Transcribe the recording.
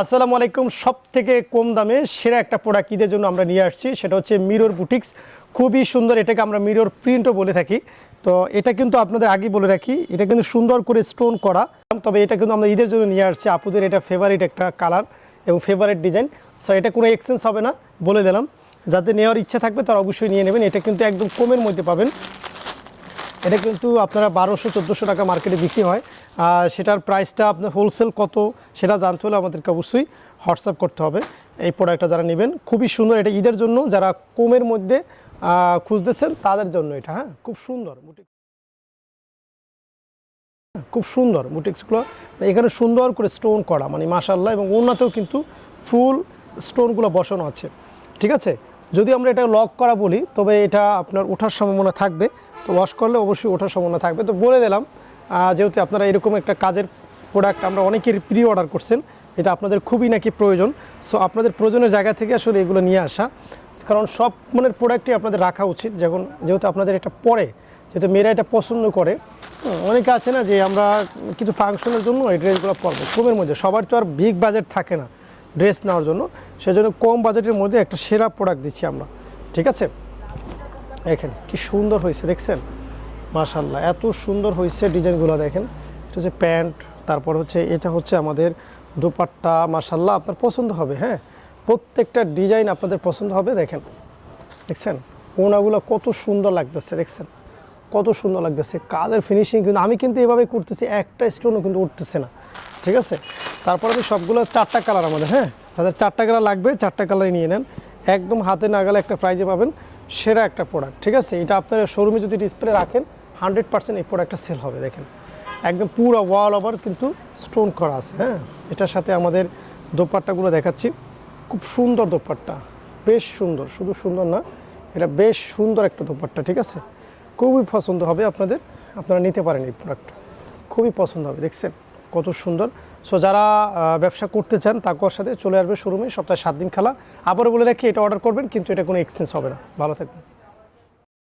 আসসালামু আলাইকুম। সব থেকে কম দামে সেরা একটা প্রোডাক্ট ঈদের জন্য আমরা নিয়ে আসছি, সেটা হচ্ছে মিরর বুটিক্স খুবই সুন্দর, এটাকে আমরা মিরর প্রিন্টও বলে থাকি। তো এটা কিন্তু আপনাদের আগে বলে রাখি, এটা কিন্তু সুন্দর করে স্টোন করা। তবে এটা কিন্তু আমরা ঈদের জন্য নিয়ে আসছি, আপুদের এটা ফেভারিট একটা কালার এবং ফেভারিট ডিজাইন সো এটা কোনো এক্সচেঞ্জ হবে না, বলে দিলাম। যাদের নেওয়ার ইচ্ছা থাকবে তারা অবশ্যই নিয়ে নেবেন, এটা কিন্তু একদম কমের মধ্যে পাবেন। এটা কিন্তু আপনারা বারোশো, চোদ্দোশো টাকা মার্কেটে বিক্রি হয়। সেটার প্রাইসটা আপনার হোলসেল কত, সেটা জানতে হলে আমাদেরকে অবশ্যই হোয়াটসঅ্যাপ করতে হবে। এই প্রোডাক্টটা যারা নেবেন, খুবই সুন্দর। এটা ঈদের জন্য যারা কমের মধ্যে খুঁজতেছেন, তাদের জন্য এটা হ্যাঁ? খুব সুন্দর খুব সুন্দর বুটিক্সগুলো এখানে সুন্দর করে স্টোন করা মানে মাশাল্লাহ এবং ওনাতেও কিন্তু ফুল স্টোনগুলো বসানো আছে। ঠিক আছে? যদি আমরা এটা লক করা বলি, তবে এটা আপনার ওঠার সম্ভাবনা থাকবে। তো ওয়াশ করলে অবশ্যই ওঠার সম্ভাবনা থাকবে। তো বলে দিলাম যেহেতু আপনারা এরকম একটা কাজের প্রোডাক্ট আমরা অনেকের প্রি অর্ডার করছেন, এটা আপনাদের খুবই নাকি প্রয়োজন। সো আপনাদের প্রয়োজনের জায়গা থেকে আসলে এগুলো নিয়ে আসা। কারণ সব মনের প্রোডাক্টই আপনাদের রাখা উচিত। যখন যেহেতু আপনাদের এটা পরে, যেহেতু মেয়েরা এটা পছন্দ করে অনেকে আছে না যে আমরা কিছু ফাংশনের জন্য এই ড্রেসগুলো পরবো। কমের মধ্যে। সবার তো আর বিগ বাজেট থাকে না। ড্রেস নেওয়ার জন্য। সেজন্য কম বাজেটের মধ্যে একটা সেরা প্রোডাক্ট দিচ্ছি আমরা। ঠিক আছে? দেখেন, কি সুন্দর হয়েছে, দেখছেন? মাশাল্লাহ এত সুন্দর হয়েছে ডিজাইনগুলো, দেখেন? এটা হচ্ছে প্যান্ট, তারপর হচ্ছে এটা হচ্ছে আমাদের দোপাট্টা মাশাল্লাহ আপনার পছন্দ হবে হ্যাঁ? প্রত্যেকটা ডিজাইন আপনাদের পছন্দ হবে, দেখেন? দেখছেন? ওনাগুলো কত সুন্দর লাগতেছে, দেখছেন? কত সুন্দর লাগতেছে কাজের ফিনিশিং কিন্তু আমি কিন্তু এভাবে করতেছি, একটা স্টোনও কিন্তু উঠতেছে না। ঠিক আছে? তারপরে আমি সবগুলো চারটা কালার আমাদের হ্যাঁ? তাদের চারটা কালার লাগবে, চারটা কালারই নিয়ে নেন। একদম হাতে না নাগালে একটা প্রাইজে পাবেন সেরা একটা প্রোডাক্ট ঠিক আছে? এটা আপনার শোরুমে যদি ডিসপ্লে রাখেন হান্ড্রেড পার্সেন্ট এই প্রোডাক্টটা সেল হবে, দেখেন। একদম পুরো ওয়াল ওভার কিন্তু স্টোন করা আছে হ্যাঁ? এটার সাথে আমাদের দোপাট্টাগুলো দেখাচ্ছি। খুব সুন্দর দোপাট্টা, বেশ সুন্দর, শুধু সুন্দর না, এটা বেশ সুন্দর একটা দোপাট্টা, ঠিক আছে? খুবই পছন্দ হবে আপনাদের, আপনারা নিতে পারেন এই প্রোডাক্ট খুবই পছন্দ হবে, দেখছেন? কত সুন্দর। সো যারা ব্যবসা করতে চান তাকুয়ার সাথে চলে আসবে শোরুমে, সপ্তাহে সাত দিন খেলা। আবারও বলে রাখি, এটা অর্ডার করবেন, কিন্তু এটা কোনো এক্সচেঞ্জ হবে না। ভালো থাকবেন।